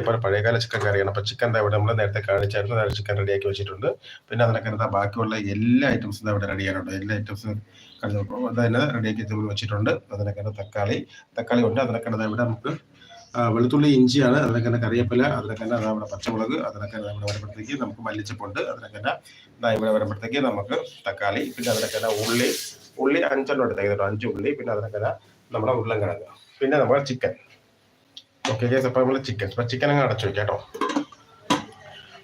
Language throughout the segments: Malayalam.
ഇപ്പോൾ പഴയകാല ചിക്കൻ കറിയാണ്. അപ്പോൾ ചിക്കൻ ഇവിടെ നമ്മൾ നേരത്തെ കാണിച്ചായിരുന്നു. നേരെ ചിക്കൻ റെഡിയാക്കി വെച്ചിട്ടുണ്ട്. പിന്നെ അതിനൊക്കെ എന്താ ബാക്കിയുള്ള എല്ലാ ഐറ്റംസും ഇവിടെ റെഡി ചെയ്യാനുണ്ട് എല്ലാ ഐറ്റംസും അതിനെ റെഡിയാക്കി വെച്ചിട്ടുണ്ട്. അതിനൊക്കെ തക്കാളി. തക്കാളി ഉണ്ട്. അതിനൊക്കെ ഇവിടെ നമുക്ക് വെളുത്തുള്ളി ഇഞ്ചിയാണ്. അതിനൊക്കെ തന്നെ കറിവേപ്പില. അതിനൊക്കെ തന്നെ നമ്മുടെ പച്ചമുളക്. അതിനൊക്കെ ഇവിടെ വരുമ്പോഴത്തേക്ക് നമുക്ക് മല്ലിച്ചപ്പുണ്ട്. അതിനൊക്കെ തന്നെ ഇവിടെ വരുമ്പോഴത്തേക്ക് നമുക്ക് തക്കാളി. പിന്നെ അതിനൊക്കെ തന്നെ ഉള്ളി. ഉള്ളി അഞ്ചെണ്ണം എടുത്തേക്കുന്നുണ്ട്. അഞ്ച് ഉള്ളി. പിന്നെ അതിനൊക്കെ നമ്മുടെ ഉരുളൻകിഴങ്ങ്. പിന്നെ നമ്മുടെ ചിക്കൻ ഓക്കെ കേസ് അപ്പോൾ നമ്മൾ ചിക്കൻ അപ്പോൾ ചിക്കൻ അങ്ങ് അടച്ചു വയ്ക്കാം കേട്ടോ.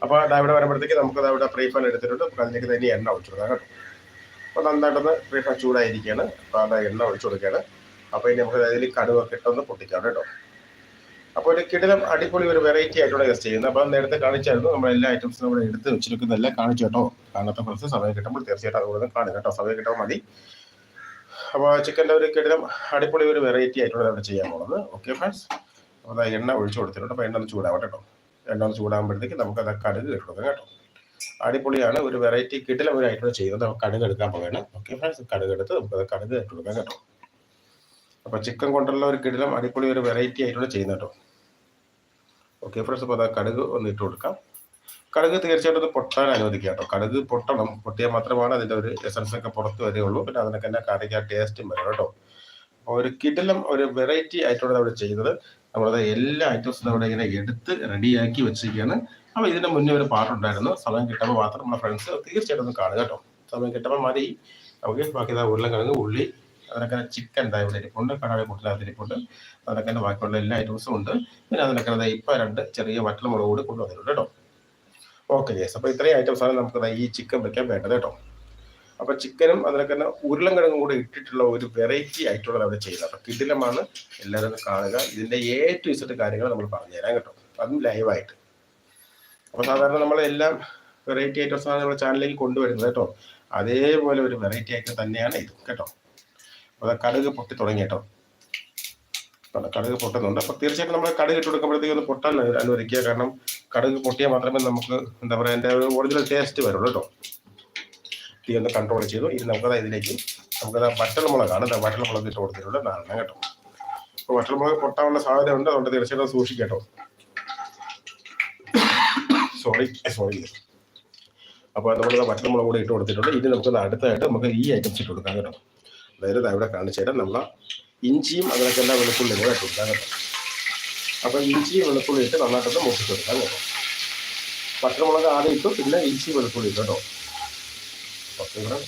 അപ്പോൾ ഇവിടെ വരുമ്പോഴത്തേക്ക് നമുക്ക് ഇവിടെ ഫ്രീ ഫയർ എടുത്തിട്ടുണ്ട്. അപ്പോൾ അതിലേക്ക് തന്നെ എണ്ണ ഒഴിച്ചു കൊടുക്കാം കേട്ടോ. അപ്പോൾ നന്നായിട്ടൊന്ന് ഫ്രീ ഫയർ ചൂടായിരിക്കുകയാണ് അപ്പോൾ അത് എണ്ണ ഒഴിച്ചു കൊടുക്കുകയാണ്. അപ്പോൾ ഇനി നമുക്ക് അതിൽ കടുവൊക്കെ ഇട്ടൊന്ന് പൊട്ടിക്കാം കേട്ടോ. അപ്പോൾ ഒരു കിടിലം അടിപൊളി ഒരു വെറൈറ്റി ആയിട്ടുള്ള ഗസ്റ്റ് ചെയ്യുന്നത്. അപ്പോൾ നേരത്തെ കാണിച്ചായിരുന്നു. നമ്മൾ എല്ലാ ഐറ്റംസും നമ്മൾ എടുത്ത് വെച്ചിരിക്കുന്നതെല്ലാം കാണിച്ചു കേട്ടോ. കാണാത്ത കുറച്ച് സമയം കിട്ടുമ്പോൾ തീർച്ചയായിട്ടും അതുപോലെ കാണുക കേട്ടോ. സമയം കിട്ടുമ്പോൾ മതി. അപ്പോൾ ചിക്കന്റെ ഒരു കിടിലം അടിപൊളി ഒരു വെറൈറ്റി ആയിട്ടുള്ള നമ്മൾ ചെയ്യാൻ പോകുന്നത്. ഓക്കെ ഫ്രണ്ട്സ് അപ്പോൾ എണ്ണ ഒഴിച്ചു കൊടുത്തിട്ടുണ്ട്. അപ്പോൾ എണ്ണ ഒന്ന് ചൂടാവട്ടെ കേട്ടോ. എണ്ണ ഒന്ന് ചൂടാകുമ്പോഴത്തേക്ക് നമുക്ക് അത് കടുക് ഇട്ട് കേട്ടോ. അടിപൊളിയാണ്. ഒരു വെറൈറ്റി കിട്ടില്ല ഒരു ഐറ്റം ചെയ്യുന്നത്. നമുക്ക് കടുക് എടുക്കാൻ പോവുകയാണ്. ഓക്കെ ഫ്രണ്ട്സ് കടുക് എടുത്ത് നമുക്ക് അത് കടുക് ഇട്ട് കൊടുക്കാം കേട്ടോ. അപ്പോൾ ചിക്കൻ കൊണ്ടുള്ള ഒരു കിടിലം അടിപൊളി ഒരു വെറൈറ്റി ആയിട്ടുള്ള ചെയ്യുന്നത് കേട്ടോ. ഓക്കെ ഫ്രണ്ട്സ് അപ്പോൾ അത് കടുക് ഒന്ന് ഇട്ട് കൊടുക്കാം. കടുക് തീർച്ചയായിട്ടും പൊട്ടാൻ അനുവദിക്കുക കേട്ടോ. കടുക് പൊട്ടണം. പൊട്ടിയാൽ മാത്രമാണ് അതിന്റെ ഒരു എസൻസ് ഒക്കെ പുറത്ത് വരികയുള്ളൂ. പിന്നെ അതിനൊക്കെ തന്നെ കറിക്ക് ആ ടേസ്റ്റും വരും കേട്ടോ. ഒരു കിടിലം ഒരു വെറൈറ്റി ആയിട്ടുള്ളത് അവിടെ ചെയ്യുന്നത്. നമ്മളത് എല്ലാ ഐറ്റംസും അവിടെ ഇങ്ങനെ എടുത്ത് റെഡിയാക്കി വെച്ചിരിക്കുകയാണ്. അപ്പോൾ ഇതിന്റെ മുന്നേ ഒരു പാട്ട് ഉണ്ടായിരുന്നു സമയം കിട്ടുമ്പോൾ മാത്രം നമ്മുടെ ഫ്രണ്ട്സ് തീർച്ചയായിട്ടും ഒന്ന് കാണുക കേട്ടോ. സമയം കിട്ടുമ്പോൾ മതി നമുക്ക് ബാക്കി ഉരുളക്കിഴങ്ങ് ഉള്ളി അതിനൊക്കെ ചിക്കൻ ഇവിടെ ഇരിപ്പുണ്ട്. കടാളി മുട്ടിനകത്ത് ഇരിപ്പുണ്ട്. അതിനൊക്കെ ബാക്കിയുള്ള എല്ലാ ഐറ്റംസും ഉണ്ട്. പിന്നെ അതിനൊക്കെ ഇപ്പം രണ്ട് ചെറിയ വറ്റൽമുളക് കൂടി കൊണ്ടുവന്നിട്ടുണ്ട് കേട്ടോ. ഓക്കെ യെസ് അപ്പോൾ ഇത്രയും ഐറ്റംസ് ആണ് നമുക്ക് ഈ ചിക്കൻ വെക്കാൻ വേണ്ടത് കേട്ടോ. അപ്പോൾ ചിക്കനും അതിനൊക്കെ തന്നെ ഉരുളൻകിഴങ്ങും കൂടെ ഇട്ടിട്ടുള്ള ഒരു വെറൈറ്റി ആയിട്ടുള്ള അവിടെ ചെയ്യുന്നത് അപ്പൊ കിടിലമാണ് എല്ലാവരും കാണുക. ഇതിന്റെ എ ടു ഇസഡ് കാര്യങ്ങൾ നമ്മൾ പറഞ്ഞുതരാം കേട്ടോ. അതും ലൈവായിട്ട് അപ്പൊ സാധാരണ നമ്മൾ എല്ലാം വെറൈറ്റി ഐറ്റംസ് ആണ് നമ്മുടെ ചാനലിലേക്ക് കൊണ്ടുവരുന്നത് കേട്ടോ. അതേപോലെ ഒരു വെറൈറ്റി ആയിട്ട് തന്നെയാണ് ഇത് കേട്ടോ. അപ്പോൾ ദാ കടുക് പൊട്ടി തുടങ്ങി കേട്ടോ. കടുക് പൊട്ടുന്നുണ്ട്. അപ്പോൾ തീർച്ചയായിട്ടും നമ്മൾ കടുക് ഇട്ട് കൊടുക്കുമ്പോഴത്തേക്ക് ഒന്ന് പൊട്ടാൻ അനു- അനുവദിക്കുക. കാരണം കടുക് പൊട്ടിയാൽ മാത്രമേ നമുക്ക് എന്താ പറയുക ഒരു ഒറിജിനൽ ടേസ്റ്റ് വരുള്ളൂ കേട്ടോ. തീ ഒന്ന് കൺട്രോൾ ചെയ്തു. ഇനി നമുക്കത് ഇതിലേക്ക് നമുക്കത് വറ്റൽമുളകാണ് വറ്റൽമുളക് ഇട്ട് കൊടുത്തിട്ടുണ്ട്. നാലെണ്ണം കേട്ടോ. അപ്പോൾ വറ്റൽമുളക് പൊട്ടാനുള്ള സാധ്യത ഉണ്ട് അതുകൊണ്ട് തീർച്ചയായിട്ടും സൂക്ഷിക്കട്ടോ സോറി സോറി അപ്പോൾ നമ്മൾ വറ്റൽമുളക് കൂടി ഇട്ട് കൊടുത്തിട്ടുണ്ട്. ഇനി നമുക്ക് അടുത്തായിട്ട് നമുക്ക് ഈ ഐറ്റംസ് ഇട്ട് കൊടുക്കാം കേട്ടോ. അതായത് അവിടെ ഇവിടെ കാണിച്ചു നമ്മൾ ഇഞ്ചിയും അതിനൊക്കെ എല്ലാം വെളുപ്പുള്ളി കൂടെ ഇട്ട് കൊടുക്കാം കേട്ടോ. അപ്പോൾ ഇഞ്ചി വെളുപ്പുള്ളി ഇട്ട് നന്നായിട്ടൊന്ന് മൂപ്പിച്ച് കൊടുക്കാം കേട്ടോ. പച്ചമുളക് ആദ്യം ഇട്ടു. പിന്നെ ഇഞ്ചി വെളുപ്പുള്ളി ഇട്ടു കേട്ടോ. ഇവിടെ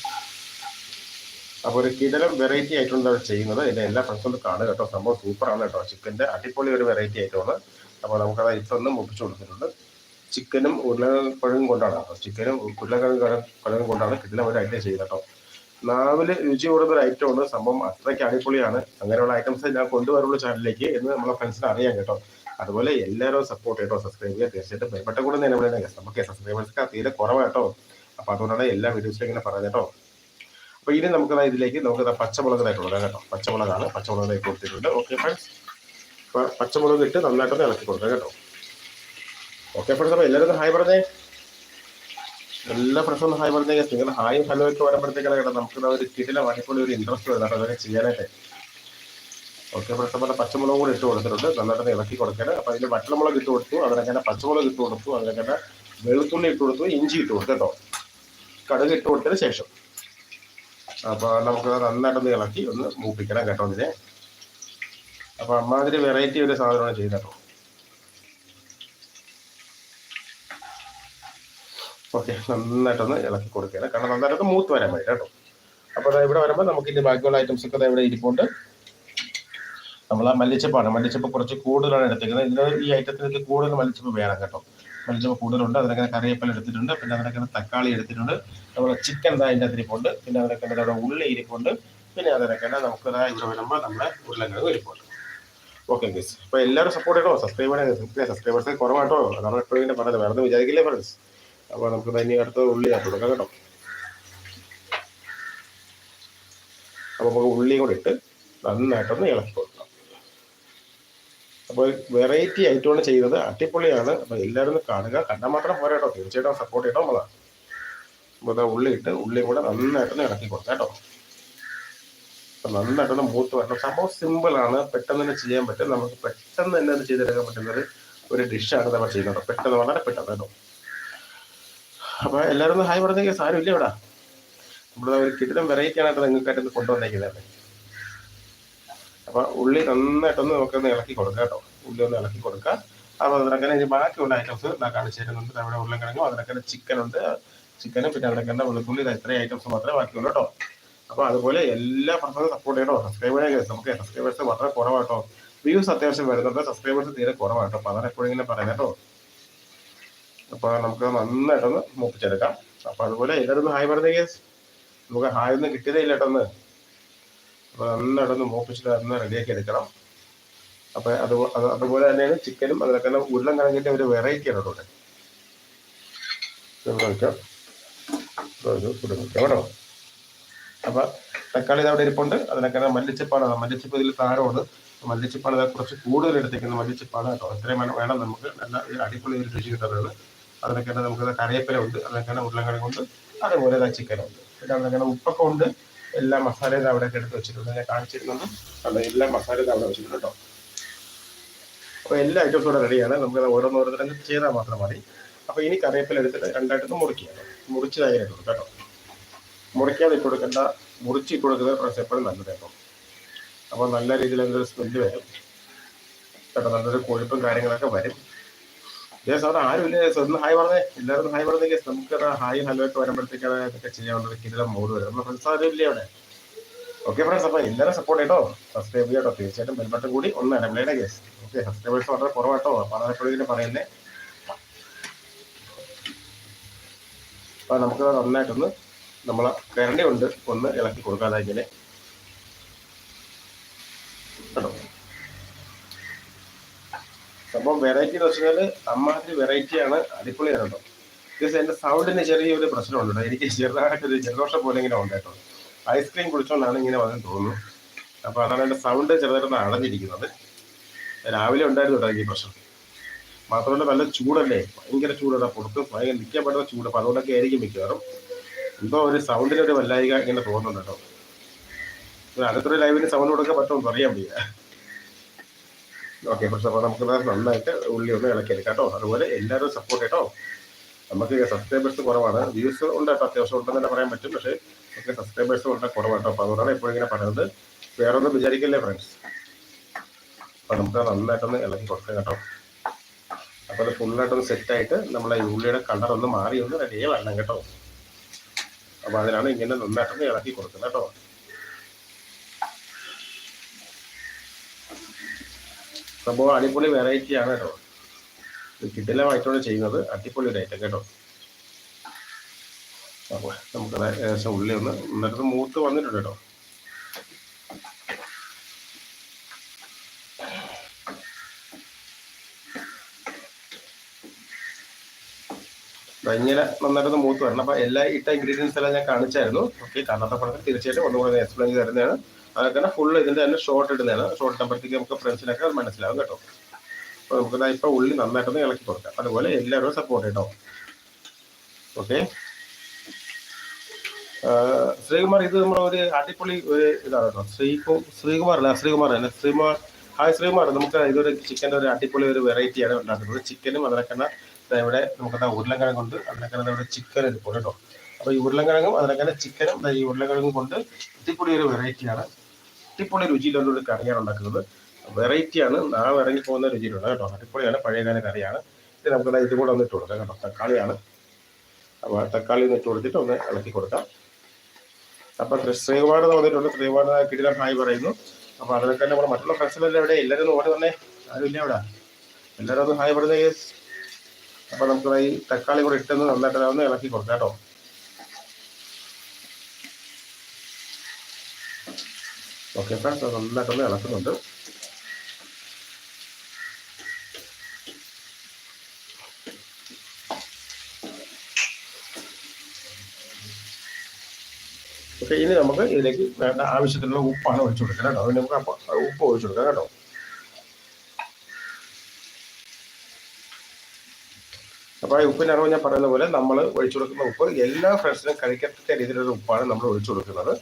അപ്പോൾ ഒരു കിടലം വെറൈറ്റി ആയിട്ടുണ്ട് ചെയ്യുന്നത്. ഇതിന്റെ എല്ലാ ഫ്രണ്ട്സും കാണുക കേട്ടോ. സംഭവം സൂപ്പറാണ് കേട്ടോ. ചിക്കന്റെ അടിപൊളി ഒരു വെറൈറ്റി ആയിട്ടാണ്. അപ്പോൾ നമുക്കത് ഇട്ടൊന്ന് മുപ്പിച്ചു കൊടുത്തിട്ടുണ്ട്. ചിക്കനും ഉരുളക്കിഴങ്ങും കൊണ്ടാണ്. കേട്ടോ ചിക്കനും ഉരുളക്കിഴങ്ങ് കിഴങ്ങും കൊണ്ടാണ് കിടലം ഒരു ഐറ്റം ചെയ്യുന്നത് കേട്ടോ. നാവിൽ രുചി കൂടുന്ന ഒരു ഐറ്റം ഉണ്ട് സംഭവം അത്രയ്ക്ക് അടിപൊളിയാണ്. അങ്ങനെയുള്ള ഐറ്റംസ് ഞാൻ കൊണ്ടുവരുള്ളൂ ചാനലിലേക്ക് എന്ന് നമ്മളെ ഫ്രണ്ട്സിന് അറിയാം കേട്ടോ. അതുപോലെ എല്ലാവരും സപ്പോർട്ട് ചെയ്തോ സബ്സ്ക്രൈബ് ചെയ്യുക. തീർച്ചയായിട്ടും ബന്ധപ്പെട്ട കൂടെ തന്നെ നമുക്ക് സബ്സ്ക്രൈബേഴ്സ് തീരെ കുറവാണ് കേട്ടോ. അപ്പോൾ അതുകൊണ്ടാണ് എല്ലാ വീഡിയോസിലും ഇങ്ങനെ പറയുന്നത് കേട്ടോ. അപ്പോൾ ഇനി നമുക്ക് ഇതിലേക്ക് നമുക്ക് ദാ പച്ചമുളകായിട്ട് കൊടുക്കാം കേട്ടോ. പച്ചമുളകാണ്. പച്ചമുളകായി കൊടുത്തിട്ടുണ്ട്. ഓക്കെ ഫ്രണ്ട്സ് പച്ചമുളക് ഇട്ട് നന്നായിട്ടൊന്ന് ഇളക്കി കൊടുക്കാം കേട്ടോ. ഓക്കെ ഫ്രണ്ട്സ് അപ്പോൾ എല്ലാവരും ഹായ് പറഞ്ഞേ. എല്ലാ ഫ്രണ്ട്സും ഹായ് പറഞ്ഞേ. നിങ്ങൾ ഹായും ഹലോ ഒക്കെ വരുമ്പോഴത്തേക്കാണ് കേട്ടോ നമുക്ക് ഒരു കിടിലം അടിപൊളി ഒരു ഇൻട്രസ്റ്റ് വരുന്നത് അതൊക്കെ ചെയ്യാനായിട്ട്. ഓക്കെ ഫ്രണ്ട്സ് അപ്പോൾ പച്ചമുളക് കൂടി ഇട്ട് കൊടുത്തിട്ടുണ്ട്. നന്നായിട്ട് ഇളക്കി കൊടുക്കണം അപ്പോൾ അതിൽ വട്ടമുളക് ഇട്ട് കൊടുത്തു. അതിനൊക്കെ പച്ചമുളക് ഇട്ട് കൊടുത്തു. അതിനൊക്കെ വെളുത്തുള്ളി ഇട്ട് കൊടുത്തു. ഇഞ്ചി ഇട്ട് കൊടുത്തു കേട്ടോ. കടുക് ഇട്ട് കൊടുത്തതിന് ശേഷം. അപ്പോൾ നമുക്ക് നന്നായിട്ടൊന്ന് ഇളക്കി ഒന്ന് മൂപ്പിക്കണം കേട്ടോ ഇതിനെ അപ്പോൾ അമ്മാതിരി വെറൈറ്റി ഒരു സാധനമാണ് കേട്ടോ ഓക്കെ നന്നായിട്ടൊന്ന് ഇളക്കി കൊടുക്കണം കാരണം നന്നായിട്ടൊന്ന് മൂത്ത് വരാൻ വേണ്ടി കേട്ടോ. അപ്പോൾ അതാ ഇവിടെ വരുമ്പോൾ നമുക്ക് ഇനി ബാക്കിയുള്ള ഐറ്റംസ് ഒക്കെ ഇവിടെ ഇരിപ്പുണ്ട്. നമ്മൾ ആ മല്ലിച്ചപ്പാണ്. മല്ലിച്ചപ്പ് കുറച്ച് കൂടുതലാണ് എടുത്തേക്കുന്നത്. ഇതിന് ഈ ഐറ്റത്തിനൊക്കെ കൂടുതൽ മല്ലിച്ചപ്പ് വേണം കേട്ടോ. മല്ലിച്ചപ്പ് കൂടുതലുണ്ട്. അതിനൊക്കെ കറിവേപ്പില എടുത്തിട്ടുണ്ട്. പിന്നെ അതിനൊക്കെ തക്കാളി എടുത്തിട്ടുണ്ട്. നമ്മൾ ചിക്കൻ ഇതാ അതിന്റെ അതിരിപ്പുണ്ട് പിന്നെ അതിനൊക്കെ നമ്മുടെ ഉള്ളി ഇരിപ്പുണ്ട്. പിന്നെ അതിനൊക്കെ നമുക്ക് ഇവിടെ വരുമ്പോൾ നമ്മുടെ ഉരുളക്കിഴങ്ങ് ഇരിപ്പുണ്ട് ഓക്കെ ഗീസ് അപ്പോൾ എല്ലാവരും സപ്പോർട്ട് ചെയ്യണോ? സബ്സ്ക്രൈബ് ചെയ്യണേ സബ്സ്ക്രൈബേഴ്സ് കുറവാട്ടോ. അതാണ് എപ്പോഴും ഇങ്ങനെ പറഞ്ഞത്. വേറെ വിചാരിക്കില്ലേ ഫ്രണ്ട്സ് അപ്പോൾ നമുക്ക് തന്നെ അടുത്ത ഉള്ളി ആക്കി കൊടുക്കാം കേട്ടോ. അപ്പോൾ നമുക്ക് ഉള്ളിയും കൂടെ ഇട്ട് നന്നായിട്ടൊന്ന് ഇളക്കി. അപ്പോൾ വെറൈറ്റി ആയിട്ടാണ് ചെയ്യുന്നത് അടിപൊളിയാണ്. അപ്പോൾ എല്ലാവരും കാണുക. കണ്ടാൽ മാത്രം പോരാട്ടോ തീർച്ചയായിട്ടും സപ്പോർട്ട് ചെയ്യട്ടോ നമ്മളാണ് അപ്പോൾ ഇതാ ഉള്ളി ഇട്ട് ഉള്ളിയും കൂടെ നന്നായിട്ടൊന്ന് ഇളക്കി കൊടുക്കാം കേട്ടോ. അപ്പോൾ നന്നായിട്ടൊന്ന് മൂത്ത് വരണം. സംഭവം സിമ്പിളാണ് പെട്ടെന്ന് തന്നെ ചെയ്യാൻ പറ്റും. നമുക്ക് പെട്ടെന്ന് തന്നെ അത് ചെയ്തെടുക്കാൻ പറ്റുന്ന ഒരു ഡിഷാണ് നമ്മൾ ചെയ്യുന്നത് പെട്ടെന്ന് വളരെ പെട്ടെന്ന് കേട്ടോ. അപ്പൊ എല്ലാവരും ഒന്ന് ഹായ് പറഞ്ഞെങ്കിൽ സാരമില്ല ഇവിടെ. നമ്മൾ ഒരു കിടിലം വെറൈറ്റി ആണ് നിങ്ങൾക്കായിട്ട് കൊണ്ടുവന്നേക്കുന്നത്. അപ്പൊ ഉള്ളി നന്നായിട്ടൊന്ന് നമുക്കൊന്ന് ഇളക്കി കൊടുക്കാം കേട്ടോ. ഉള്ളി ഒന്ന് ഇളക്കി കൊടുക്കുക അപ്പൊ അതിനൊക്കെ ബാക്കിയുള്ള ഐറ്റംസ് ഞാൻ കാണിച്ചു തരുന്നുണ്ട് അവിടെ ഉരുളക്കിഴങ്ങും അതിനൊക്കെ ചിക്കൻ ഉണ്ട്. ചിക്കനും പിന്നെ അതിനൊക്കെ വെളുത്തുള്ളി ഇത് ഇത്രയും ഐറ്റംസ് മാത്രമേ ബാക്കിയുള്ളൂ കേട്ടോ. അപ്പൊ അതുപോലെ എല്ലാ പ്രശ്നവും സപ്പോർട്ട് ചെയ്യണോ. സബ്സ്ക്രൈബേഴ്സ് നമുക്ക് സബ്സ്ക്രൈബേഴ്സ് വളരെ കുറവാട്ടോ വ്യൂസ് അത്യാവശ്യം വരുന്നുണ്ട്. സബ്സ്ക്രൈബേഴ്സ് തീരെ കുറവാട്ടോ അപ്പൊ അതാണ് എപ്പോഴും ഇങ്ങനെ പറയാം കേട്ടോ. അപ്പൊ നമുക്ക് നന്നായിട്ടൊന്ന് മൂപ്പിച്ചെടുക്കാം. അപ്പൊ അതുപോലെ എല്ലാവരും ഹായ് പറഞ്ഞേ നമുക്ക് ഹായ് ഒന്നും കിട്ടിയതേ ഇല്ല കേട്ടോ നന്നായിട്ടൊന്ന് മൂപ്പിച്ചിട്ട് അതൊന്ന് റെഡിയാക്കി എടുക്കണം. അപ്പൊ അത് അത് അതുപോലെ തന്നെയാണ് ചിക്കനും അതിനൊക്കെ ഉരുളൻ കിഴങ്ങിന്റെ ഒരു വെറൈറ്റി ആണ് വെക്കാം. കേട്ടോ. അപ്പൊ തക്കാളി അവിടെ ഇരിപ്പുണ്ട്. അതിനൊക്കെ മല്ലിച്ചപ്പാണ്. മല്ലിച്ചപ്പ് ഇതിൽ താരമുണ്ട് മല്ലിച്ചപ്പാണ് കുറച്ച് കൂടുതൽ എടുത്തേക്കുന്നത് മല്ലിച്ചപ്പാണ് കേട്ടോ. ഇത്രയും വേണം നമുക്ക്. നല്ല അടിപൊളി ഒരു രുചി കിട്ടുന്നതാണ്. അതിനൊക്കെ നമുക്ക് കറിയപ്പില ഉണ്ട്. അതിനൊക്കെ ഉരുളക്കിഴങ്ങുണ്ട് അതുപോലെ ചിക്കനുണ്ട് പിന്നെ അതിനൊക്കെ ഉപ്പൊക്കെ ഉണ്ട്. എല്ലാ മസാലയും അവിടെ എടുത്ത് വെച്ചിട്ടുണ്ട്. ഞാൻ കാണിച്ചിരുന്നു അല്ല എല്ലാ മസാലയും അവിടെ വെച്ചിട്ടുണ്ട് കേട്ടോ. അപ്പൊ എല്ലാ ഐറ്റംസും കൂടെ റെഡിയാണ് നമുക്ക് ഓരോന്നോരോന്നും ചെയ്താൽ മാത്രം മതി. അപ്പൊ ഇനി കറിവേപ്പില എടുത്തിട്ട് രണ്ടായിട്ടൊന്ന് മുറിക്കുക മുറിച്ച് തയ്യാറായിട്ട് കേട്ടോ. മുറിക്കാതെ ഇട്ട് കൊടുക്കേണ്ട. മുറിച്ച് ഇട്ട് കൊടുക്കുന്നത് പ്രശ്നം എപ്പോഴും നല്ലത് കേട്ടോ. അപ്പോൾ നല്ല രീതിയിൽ എന്തൊരു സ്മെല്ല് വരും. കേട്ടോ നല്ലൊരു കൊഴുപ്പും കാര്യങ്ങളൊക്കെ വരും. യെസ് അവിടെ ആരുമില്ല ഒന്ന് ഹായ് പറഞ്ഞേ. എല്ലാവരും ഹായ് പറഞ്ഞേ. നമുക്ക് ഹായ് ഹലോ ഒക്കെ വരുമ്പോഴത്തേക്ക് അതൊക്കെ ചെയ്യാനുള്ള കിരീടം മോഡ് ഫ്രണ്ട്സ് ആരും ഇല്ലേ അവിടെ. ഫ്രണ്ട്സ് അപ്പോൾ എല്ലാവരും സപ്പോർട്ട് ചെയ്തോ സബ്സ്ക്രൈബ് ചെയ്യട്ടോ തീർച്ചയായിട്ടും ബെൽബട്ടൺ കൂടി ഒന്ന് അടംബ്ലേഡ് കേസ് ഓക്കെ സബ്സ്ക്രൈബേഴ്സ് വളരെ കുറവാട്ടോ. അപ്പോൾ അതെപ്പോഴും ഇതിന് പറയുന്നേ. അപ്പോൾ നമുക്ക് നന്നായിട്ടൊന്ന് നമ്മൾ കരണ്ടി കൊണ്ട് ഒന്ന് ഇളക്കി കൊടുക്കാതെ ഇങ്ങനെ. കേട്ടോ സംഭവം വെറൈറ്റി എന്ന് വെച്ചാൽ അമ്മാതിരി വെറൈറ്റിയാണ് അടിപൊളി കേട്ടോ ബിക്കോസ് എന്റെ സൗണ്ടിന് ചെറിയൊരു പ്രശ്നമുണ്ട് കേട്ടോ. എനിക്ക് ചെറുതായിട്ടൊരു ജലദോഷം പോലെ ഇങ്ങനെ ഉണ്ട് കേട്ടോ ഐസ്ക്രീം കുടിച്ചോണ്ടാണ് ഇങ്ങനെ വന്നു തോന്നുന്നു. അപ്പോൾ അതാണ് എന്റെ സൗണ്ട് ചെറുതായിട്ട് അടഞ്ഞിരിക്കുന്നത്. രാവിലെ ഉണ്ടായിരുന്നു കേട്ടോ ഈ പ്രശ്നം. മാത്രമല്ല നല്ല ചൂടല്ലേ? ഭയങ്കര ചൂടാണ്. പുറത്ത് ഭയങ്കര നിൽക്കാൻ പറ്റുന്ന ചൂട്. അപ്പോൾ അതുകൊണ്ടൊക്കെ ആയിരിക്കും മിക്കവാറും. എന്തോ ഒരു സൗണ്ടിന് ഒരു വല്ലായിക ഇങ്ങനെ തോന്നുന്നുണ്ട് കേട്ടോ. അടുത്തൊരു ലൈവിന് സൗണ്ട് കൊടുക്കാൻ പറ്റുമെന്ന് അറിയാൻ വയ്യ. ഓക്കെ പക്ഷെ അപ്പോൾ നമുക്ക് നന്നായിട്ട് ഉള്ളി ഒന്ന് ഇളക്കിയെടുക്കാം കേട്ടോ. അതുപോലെ എല്ലാവരും സപ്പോർട്ട് കേട്ടോ നമുക്ക് സബ്സ്ക്രൈബേഴ്സ് കുറവാണ്. വ്യൂസ് ഉണ്ട് കേട്ടോ. അത്യാവശ്യം ഉണ്ടെന്ന് തന്നെ പറയാൻ പറ്റും. പക്ഷേ നമുക്ക് സബ്സ്ക്രൈബേഴ്സ് ഉണ്ട് കുറവാണ് കേട്ടോ. അപ്പോൾ അതുകൊണ്ടാണ് എപ്പോഴും ഇങ്ങനെ പറയുന്നത്. വേറെ ഒന്നും വിചാരിക്കില്ലേ ഫ്രണ്ട്സ് അപ്പോൾ നമുക്ക് നന്നായിട്ടൊന്ന് ഇളക്കി കൊടുക്കാം കേട്ടോ. അപ്പോൾ അത് ഫുള്ളായിട്ടൊന്ന് സെറ്റായിട്ട് നമ്മളെ ഉള്ളിയുടെ കളർ ഒന്ന് മാറി ഒന്ന് റെഡിയായി വരണം കേട്ടോ. അപ്പോൾ അതിനാണ് ഇങ്ങനെ നന്നായിട്ടൊന്ന് ഇളക്കി കൊടുക്കുന്നത് കേട്ടോ. സംഭവം അടിപൊളി വെറൈറ്റി ആണ് കേട്ടോ. കിട്ടിലമായിട്ടാണ് ചെയ്യുന്നത്. അടിപൊളി ഒരു ഐറ്റം കേട്ടോ. അപ്പോൾ നമുക്ക് ഏകദേശം ഉള്ളി ഒന്ന് എന്നിട്ട് മൂത്ത് വന്നിട്ടുണ്ട് കേട്ടോ. ഇങ്ങനെ നന്നായിട്ട് മൂത്ത് വരണം. അപ്പൊ എല്ലാ ഇട്ട ഇൻഗ്രീഡിയൻസ് എല്ലാം ഞാൻ കാണിച്ചായിരുന്നു. ഓക്കെ കാണാത്ത പടത്തിൽ തീർച്ചയായിട്ടും ഒന്നുകൂടെ എക്സ്പ്ലെയിൻ ചെയ്ത് തരുന്നതാണ്. അതൊക്കെ ഫുൾ ഇതിന്റെ തന്നെ ഷോർട്ട് ഇടുന്നതാണ്. ഷോർട്ട് ഇടുമ്പോഴത്തേക്ക് നമുക്ക് ഫ്രണ്ട്സിനൊക്കെ മനസ്സിലാവും കേട്ടോ. അപ്പൊ നമുക്ക് ഇപ്പൊ ഉള്ളി നന്നായിട്ടൊന്ന് ഇളക്കി കൊടുക്കാം. അതുപോലെ എല്ലാവരും സപ്പോർട്ട് കേട്ടോ ഓക്കെ ശ്രീകുമാർ ഇത് നമ്മുടെ ഒരു അടിപൊളി ഒരു ഇതാണ് കേട്ടോ. ശ്രീകു ശ്രീകുമാർ അല്ല? ശ്രീകുമാർ അല്ല ശ്രീകുമാർ ഹായ് ശ്രീകുമാർ. നമുക്ക് ഇതൊരു ചിക്കന്റെ ഒരു അടിപൊളി ഒരു വെറൈറ്റിയാണ് ഉണ്ടാക്കുന്നത്. ചിക്കനും അതിനൊക്കെ ഇവിടെ നമുക്ക് ഉരുളക്കിഴങ്ങ് കൊണ്ട് അതിനൊക്കെ ഇവിടെ ചിക്കൻ എടുക്കും കേട്ടോ. അപ്പോൾ ഈ ഉരുളക്കിഴങ്ങും അതിനൊക്കെ ചിക്കനും ഈ ഉരുളക്കിഴങ്ങും കൊണ്ട് അടിപൊളി ഒരു വെറൈറ്റിയാണ് അടിപൊളി ഒരു കറിയാണ് ഉണ്ടാക്കുന്നത്. വെറൈറ്റിയാണ് നാളെ ഇറങ്ങി പോകുന്ന രുചിയിലുള്ള കേട്ടോ. അടിപൊളിയാണ് പഴയകാല കറിയാണ്. ഇത് നമുക്ക് ഇത് കൂടെ ഒന്ന് ഇട്ട് കൊടുക്കാം കേട്ടോ. തക്കാളിയാണ്. അപ്പോൾ തക്കാളി ഒന്ന് ഇട്ട് കൊടുത്തിട്ട് ഒന്ന് ഇളക്കി കൊടുക്കാം. അപ്പം ശ്രീവാട് വന്നിട്ടുണ്ട് ശ്രീവാട് കിടിലം ഹായ് പറയുന്നു. അപ്പോൾ അതിനൊക്കെ നമ്മുടെ മറ്റുള്ള ഫ്രണ്ട്സിലെല്ലാം എവിടെ? എല്ലാവരും ഒന്ന് ഓടി വന്നേ. ആരും ഇല്ല ഇവിടെ എല്ലാവരും ഒന്ന് ഹായ് കേസ് അപ്പോൾ നമുക്ക് ഈ തക്കാളി കൂടെ ഇട്ടെന്ന് നന്നായിട്ട് ഒന്ന് ഇളക്കി കൊടുക്കാം കേട്ടോ. ഓക്കെ ഫ്രണ്ട്സ് നന്നായിട്ടൊന്ന് ഇളക്കുന്നുണ്ട്. ഓക്കെ ഇനി നമുക്ക് ഇതിലേക്ക് വേണ്ട ആവശ്യത്തിനുള്ള ഉപ്പാണ് ഒഴിച്ചു കൊടുക്കുന്നത് കേട്ടോ. അതിന് നമുക്ക് ഉപ്പ് ഒഴിച്ചു കൊടുക്കാം കേട്ടോ. അപ്പോൾ ആ ഉപ്പിന്റെ അറിവ് ഞാൻ പറയുന്ന പോലെ നമ്മൾ ഒഴിച്ചു കൊടുക്കുന്ന ഉപ്പ് എല്ലാ ഫ്രണ്ട്സിനും കഴിക്കത്തക്ക രീതിയിലുള്ള ഉപ്പാണ് നമ്മൾ ഒഴിച്ചു കൊടുക്കുന്നത്.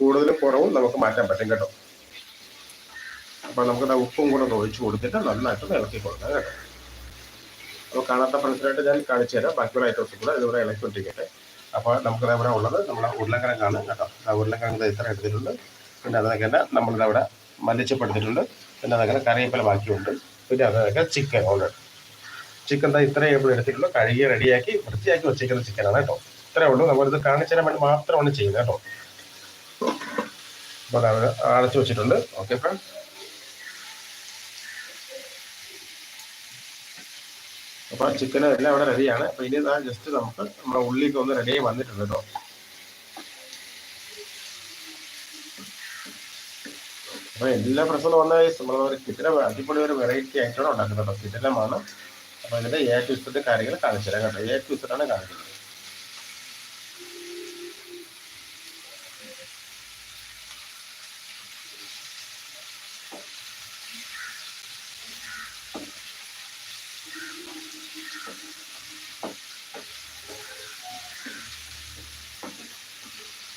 കൂടുതലും കുറവും നമുക്ക് മാറ്റാൻ പറ്റും കേട്ടോ. അപ്പോൾ നമുക്ക് ഉപ്പും കൂടെ ഒഴിച്ചു കൊടുത്തിട്ട് നന്നായിട്ട് ഇളക്കി കൊടുക്കാം കേട്ടോ. അപ്പോൾ കാണാത്ത ഫ്രണ്ട്സിനായിട്ട് ഞാൻ കാണിച്ചു തരാം. ബാക്കിയുള്ള ഐറ്റംസ് കൂടെ ഇതിവിടെ ഇളക്കിക്കൊണ്ടിരിക്കട്ടെ അപ്പോൾ നമുക്ക് ഇവിടെ ഉള്ളത് നമ്മുടെ ഉരുളക്കിഴങ്ങാണ് കേട്ടോ. ആ ഉരുളക്കിഴങ്ങ് ഇത്ര എടുത്തിട്ടുണ്ട്. പിന്നെ അതൊക്കെ തന്നെ നമ്മളിതവിടെ മല്ലിച്ചപ്പെടുത്തിയിട്ടുണ്ട് പിന്നെ അതങ്ങനെ കറിവേപ്പില ബാക്കിയുണ്ട്. പിന്നെ അതൊക്കെ ചിക്കൻ ഓൾറെഡി ചിക്കൻ തന്നെ ഇത്രയും ഇപ്പോൾ എടുത്തിട്ടുള്ളൂ. കഴുകി റെഡിയാക്കി വൃത്തിയാക്കി വെച്ചിരിക്കുന്ന ചിക്കനാണ് കേട്ടോ. ഇത്രേ ഉള്ളൂ. നമ്മളിത് കാണിച്ചു തരാൻ വേണ്ടി മാത്രമാണ് ചെയ്യുന്നത് കേട്ടോ. അപ്പോൾ അത് അടച്ചു വെച്ചിട്ടുണ്ട്. ഓക്കെ ഫ്രണ്ട്സ് അപ്പോൾ ചിക്കൻ എല്ലാം ഇവിടെ റെഡിയാണ് അപ്പോൾ ഇനി ഇതാ ജസ്റ്റ് നമുക്ക് നമ്മുടെ ഉള്ളിലേക്ക് ഒന്ന് റെഡിയായി വന്നിട്ടുണ്ട് കേട്ടോ. അപ്പോൾ എല്ലാ പ്രശ്നവും വന്ന നമ്മൾ ഒരു കിട്ടിന അടിപൊളി ഒരു വെറൈറ്റി ആയിട്ടാണ് ഉണ്ടാക്കുന്നത് കിട്ടിനമാണ് അപ്പോൾ ഇതിന്റെ എ ടു ഇസഡ് കാര്യങ്ങൾ കാണിച്ചു തരാം കേട്ടോ. എ ടു കാണിക്കുന്നത്.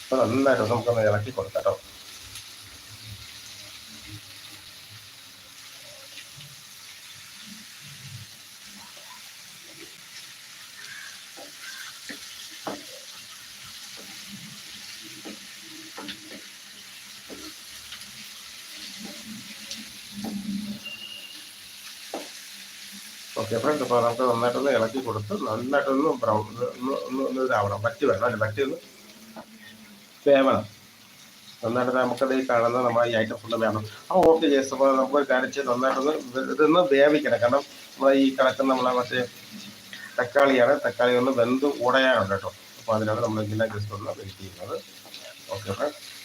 അപ്പോൾ നന്നായിട്ട് നമുക്കൊന്ന് ഇളക്കി കൊടുക്കാം കേട്ടോ ഫ്രണ്ട്സ് അപ്പോൾ നമുക്ക് നന്നായിട്ടൊന്ന് ഇളക്കി കൊടുത്ത് നന്നായിട്ടൊന്ന് ബ്രൗൺ ഒന്ന് ഒന്ന് ഇതാവണം. പറ്റി വരണം അല്ലെ? പറ്റി ഒന്ന് വേവണം. നന്നായിട്ട് നമുക്കത് ഈ കാണുന്ന നമ്മൾ ഈ ഐറ്റം ഫുള്ള് വേണം. ആ ഓക്കെ ചെയ്ത് അപ്പോൾ നമുക്ക് കരച്ച് നന്നായിട്ടൊന്ന് ഇത് ഇതൊന്ന് വേവിക്കണം. കാരണം നമ്മൾ ഈ കിടക്കുന്ന നമ്മളെ മറ്റേ തക്കാളിയാണ്. തക്കാളി ഒന്ന് വെന്ത് ഉടയാറുണ്ട് കേട്ടോ. അപ്പോൾ അതിനാണ് നമ്മൾ ഇങ്ങനെ ജസ്റ്റ് ഒന്ന് വെയിറ്റ് ചെയ്യുന്നത്. ഓക്കെ ഫ്രണ്ട്സ്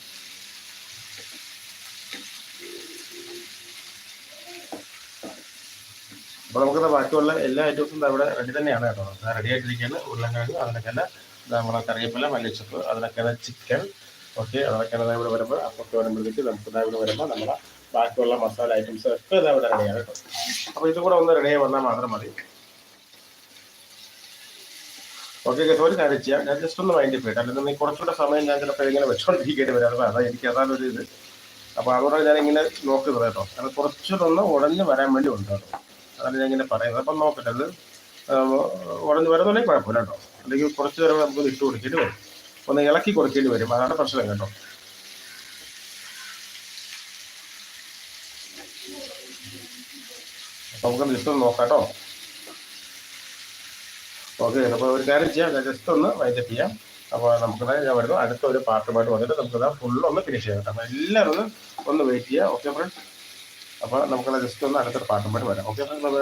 അപ്പോൾ നമുക്ക് ബാക്കിയുള്ള എല്ലാ ഐറ്റംസും അവിടെ റെഡി തന്നെയാണ് കേട്ടോ. റെഡി ആയിട്ടിരിക്കുകയാണ്. ഉരുളക്കിഴങ്ങ് അതിനൊക്കെ തന്നെ ദാ നമ്മളെ കറിവേപ്പില മല്ലിച്ചപ്പ് അതിനൊക്കെ ചിക്കൻ ഓക്കെ അതൊക്കെ ദാ ഇവിടെ വരുമ്പോൾ അപ്പൊക്കെ വരുമ്പോഴത്തേക്ക് നമുക്ക് ഇവിടെ വരുമ്പോൾ നമ്മുടെ ബാക്കിയുള്ള മസാല ഐറ്റംസ് ഒക്കെ ഇതാ ഇവിടെ റെഡിയാണ് കേട്ടോ. അപ്പോൾ ഇത് കൂടെ ഒന്ന് റെഡിയായി വന്നാൽ മാത്രം മതി. ഓക്കെ ഓക്കെ ഒരു കാര്യം ചെയ്യാം. ഞാൻ ജസ്റ്റ് ഒന്ന് മൈൻഡ് പോയിട്ട് അല്ലെങ്കിൽ കുറച്ചുകൂടെ സമയം ഞാൻ ചിലപ്പോൾ ഇങ്ങനെ വെച്ചോണ്ടിരിക്കേണ്ടി വരാം. അതാണ് എനിക്ക് അതാണ് ഒരു ഇത്. അപ്പോൾ അതുകൊണ്ടാണ് ഞാൻ ഇങ്ങനെ നോക്കുന്നത് കേട്ടോ. അത് കുറച്ചുകൂടെ ഒന്ന് ഉടഞ്ഞ് വരാൻ വേണ്ടി ഉണ്ട് കേട്ടോ. അതാണ് ഞാൻ ഇങ്ങനെ പറയുന്നത്. അപ്പം നോക്കട്ടെ അത് ഉടനെ വരുന്നുണ്ടെങ്കിൽ കുഴപ്പമില്ല കേട്ടോ. അല്ലെങ്കിൽ കുറച്ച് നേരം നമുക്ക് ഇട്ട് കൊടുക്കേണ്ടി വരും. ഒന്ന് ഇളക്കി കൊടുക്കേണ്ടി വരും. അതാണ് പ്രശ്നം കേട്ടോ. നമുക്ക് ജസ്റ്റ് ഒന്ന് നോക്കാം കേട്ടോ. ഓക്കെ അപ്പോൾ ഒരു കാര്യം ചെയ്യാം. ജസ്റ്റ് ഒന്ന് വൈൻഡപ്പ് ചെയ്യാം. അപ്പോൾ നമുക്ക് ഞാൻ വരുന്നു. അടുത്ത ഒരു പാർട്ടുമായിട്ട് വന്നിട്ട് നമുക്ക് ഫുള്ള് ഒന്ന് ഫിനിഷ് ചെയ്യാം കേട്ടോ. അപ്പോൾ എല്ലാവരും ഒന്ന് വെയിറ്റ് ചെയ്യുക. ഓക്കെ ഫ്രണ്ട്സ് അപ്പോൾ നമുക്കത് ജസ്റ്റ് ഒന്ന് അടുത്തൊരു പാടി വരാം. Okay bye